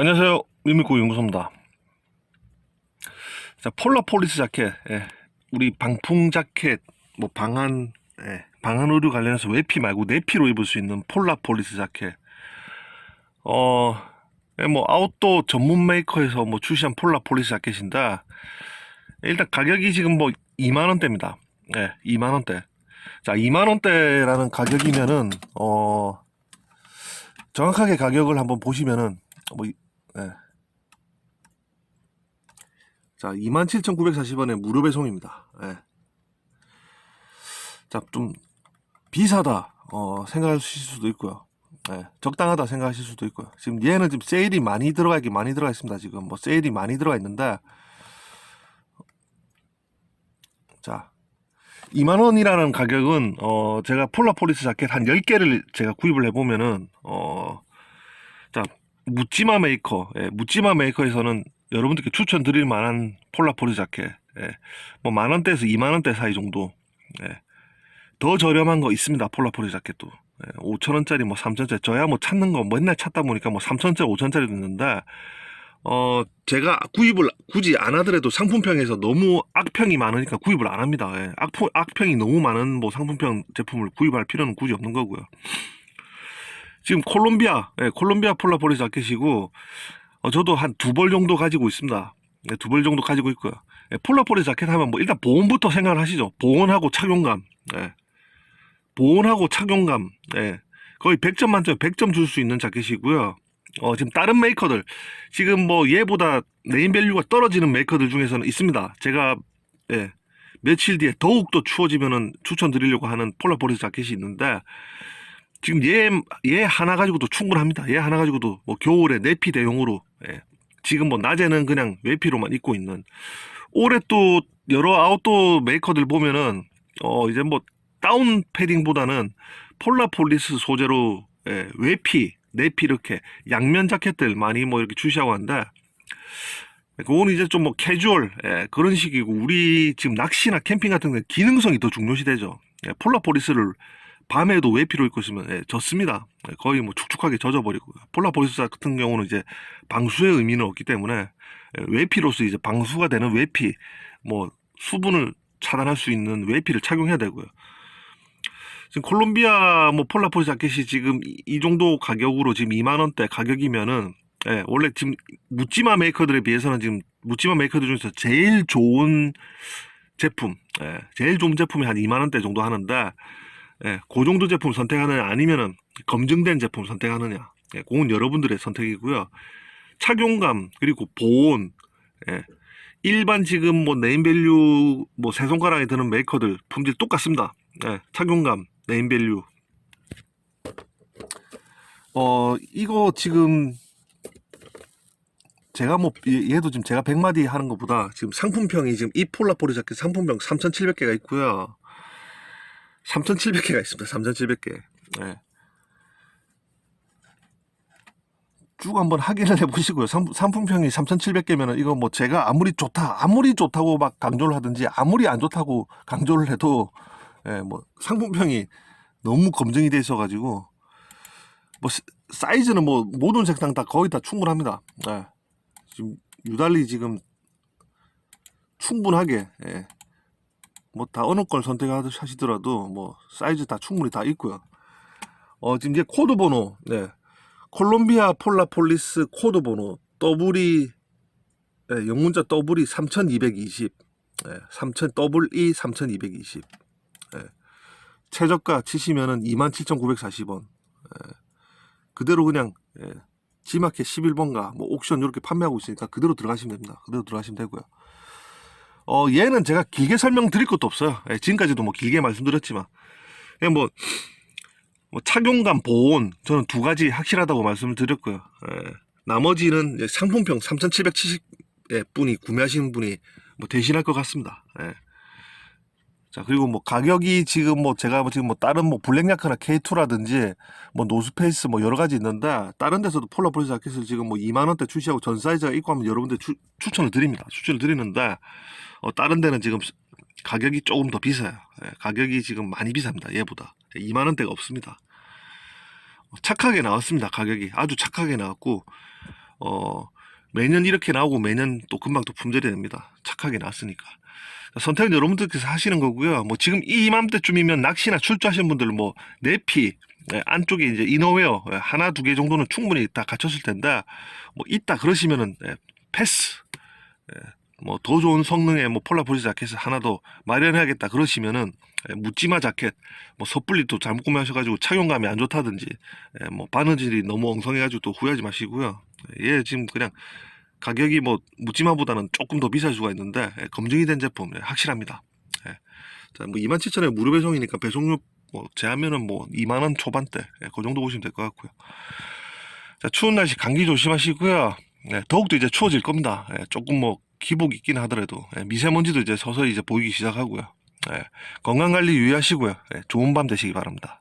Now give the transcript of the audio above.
안녕하세요. 미미코 연구소입니다. 자, 폴라폴리스 자켓, 예. 우리 방풍 자켓, 뭐 방한, 예. 방한 의류 관련해서 외피 말고 내피로 입을 수 있는 폴라폴리스 자켓. 어, 예, 뭐 아웃도어 전문 메이커에서 뭐 출시한 폴라폴리스 자켓인데 일단 가격이 지금 뭐 2만 원대입니다. 예, 2만 원대. 자, 2만 원대라는 가격이면은 어 정확하게 가격을 한번 보시면은 뭐 이- 예. 자, 27,940원에 무료 배송입니다. 예. 자, 좀 비싸다 어, 생각하실 수도 있고요. 예, 적당하다 생각하실 수도 있고요. 지금 얘는 지금 세일이 많이 들어가 있긴 많이 들어가 있습니다. 지금 뭐 세일이 많이 들어가 있는데 자, 2만 원이라는 가격은 어 제가 폴라폴리스 자켓 한 10개를 제가 구입을 해 보면은 어 자, 묻지마 메이커, 예, 묻지마 메이커에서는 여러분들께 추천드릴 만한 폴라폴리스 자켓, 예, 뭐 만 원대에서 2만 원대 사이 정도, 예, 더 저렴한 거 있습니다. 폴라폴리스 자켓도. 예, 5천 원짜리 뭐 3천 원짜리 저야 뭐 찾는 거 맨날 찾다 보니까 뭐 3천 원짜리 5천 원짜리도 있는데 어 제가 구입을 굳이 안 하더라도 상품평에서 너무 악평이 많으니까 구입을 안 합니다. 예, 악포, 악평이 너무 많은 뭐 상품평 제품을 구입할 필요는 굳이 없는 거고요. 지금 콜롬비아, 예, 콜롬비아 폴라폴리스 자켓이고 어, 저도 한 두 벌 정도 가지고 있습니다. 예, 두 벌 정도 가지고 있고요. 예, 폴라폴리스 자켓 하면 뭐 일단 보온부터 생각을 하시죠. 보온하고 착용감. 예. 보온하고 착용감. 예. 거의 100점 만점에 100점 줄 수 있는 자켓이고요. 어, 지금 다른 메이커들 지금 뭐 얘보다 네임밸류가 떨어지는 메이커들 중에서는 있습니다. 제가 예. 며칠 뒤에 더욱 더 추워지면은 추천드리려고 하는 폴라폴리스 자켓이 있는데 지금 얘, 얘 하나 가지고도 충분합니다. 얘 하나 가지고도 뭐 겨울에 내피 대용으로 예. 지금 뭐 낮에는 그냥 외피로만 입고 있는 올해 또 여러 아웃도어 메이커들 보면은 어 이제 뭐 다운 패딩보다는 폴라폴리스 소재로 예, 외피, 내피 이렇게 양면 자켓들 많이 뭐 이렇게 출시하고 한데 그건 이제 좀 뭐 캐주얼 예, 그런 식이고 우리 지금 낚시나 캠핑 같은 데 기능성이 더 중요시 되죠. 예, 폴라폴리스를 밤에도 외피로 입고 있으면 예, 젖습니다. 예, 거의 뭐 축축하게 젖어버리고 폴라폴리스 같은 경우는 이제 방수의 의미는 없기 때문에 예, 외피로서 이제 방수가 되는 외피 뭐 수분을 차단할 수 있는 외피를 착용해야 되고요. 지금 콜롬비아 뭐 폴라폴리스 자켓이 지금 이, 이 정도 가격으로 지금 2만 원대 가격이면은 예, 원래 지금 묻지마 메이커들에 비해서는 지금 묻지마 메이커들 중에서 제일 좋은 제품, 예, 제일 좋은 제품이 한 2만 원대 정도 하는데 예, 그 정도 제품 선택하느냐 아니면은 검증된 제품 선택하느냐, 예, 그건 여러분들의 선택이고요. 착용감 그리고 보온, 예, 일반 지금 뭐 네임밸류 뭐세 손가락에 드는 메이커들 품질 똑같습니다. 예, 착용감, 네임밸류. 어 이거 지금 제가 뭐 얘- 얘도 지금 제가 100마디 하는 것보다 지금 상품평이 지금 이 폴라폴리 자켓 상품평 3,700개가 있고요. 3,700개가 있습니다. 3,700개. 예. 쭉 한번 확인을 해보시고요. 상, 상품평이 3,700개면은 이거 뭐 제가 아무리 좋다, 아무리 좋다고 막 강조를 하든지 아무리 안 좋다고 강조를 해도 예, 뭐 상품평이 너무 검증이 돼 있어가지고 뭐 사- 사이즈는 뭐 모든 색상 다 거의 다 충분합니다. 예. 지금 유달리 지금 충분하게 예. 뭐 다 어느 걸 선택하시더라도 뭐 사이즈 다 충분히 다 있고요. 어 지금 이제 코드 번호 네. 콜롬비아 폴라폴리스 코드 번호 더블이 예, 영문자 더블이 3220 예, 3000 더블 E 3220 예. 최저가 치시면은 27,940원 예. 그대로 그냥 예, 지마켓 11번가 뭐 옥션 이렇게 판매하고 있으니까 그대로 들어가시면 됩니다. 그대로 들어가시면 되고요. 어 얘는 제가 길게 설명드릴 것도 없어요. 예, 지금까지도 뭐 길게 말씀드렸지만 그냥 뭐, 뭐 착용감, 보온 저는 두 가지 확실하다고 말씀을 드렸고요. 예, 나머지는 상품평 3,770 예, 분이 구매하시는 분이 뭐 대신할 것 같습니다. 예. 자 그리고 뭐 가격이 지금 뭐 제가 뭐 지금 뭐 다른 뭐 블랙야크나 K2라든지 뭐 노스페이스 뭐 여러 가지 있는데 다른 데서도 폴라폴리스 자켓을 지금 뭐 2만 원대 출시하고 전 사이즈가 있고 하면 여러분들 추, 추천을 드립니다. 추천을 드리는데 어, 다른 데는 지금 가격이 조금 더 비싸요. 예, 가격이 지금 많이 비쌉니다. 얘보다 2만 원대가 없습니다. 착하게 나왔습니다. 가격이 아주 착하게 나왔고 어, 매년 이렇게 나오고 매년 또 금방 또 품절이 됩니다. 착하게 나왔으니까. 선택은 여러분들께서 하시는 거고요. 뭐 지금 이 이맘때쯤이면 낚시나 출조하시는 분들 뭐 내피 예, 안쪽에 이제 이너웨어 예, 하나 두 개 정도는 충분히 다 갖췄을 텐데 뭐 있다 그러시면은 예, 패스. 뭐 더 좋은 성능의 뭐 폴라포리스 자켓을 하나 더 마련해야겠다 그러시면은 예, 묻지마 자켓 뭐 섣불리 또 잘못 구매하셔가지고 착용감이 안 좋다든지 예, 뭐 바느질이 너무 엉성해가지고 또 후회하지 마시고요. 예 지금 그냥 가격이 뭐 묻지마보다는 조금 더 비쌀 수가 있는데 예, 검증이 된 제품 예, 확실합니다. 예. 자, 뭐 27,000원에 무료 배송이니까 배송료 뭐 제하면은 뭐 2만 원 초반대 예, 그 정도 보시면 될 것 같고요. 자, 추운 날씨 감기 조심하시고요. 예, 더욱더 이제 추워질 겁니다. 예, 조금 뭐 기복 있긴 하더라도 예, 미세먼지도 이제 서서히 이제 보이기 시작하고요. 예, 건강 관리 유의하시고요. 예, 좋은 밤 되시기 바랍니다.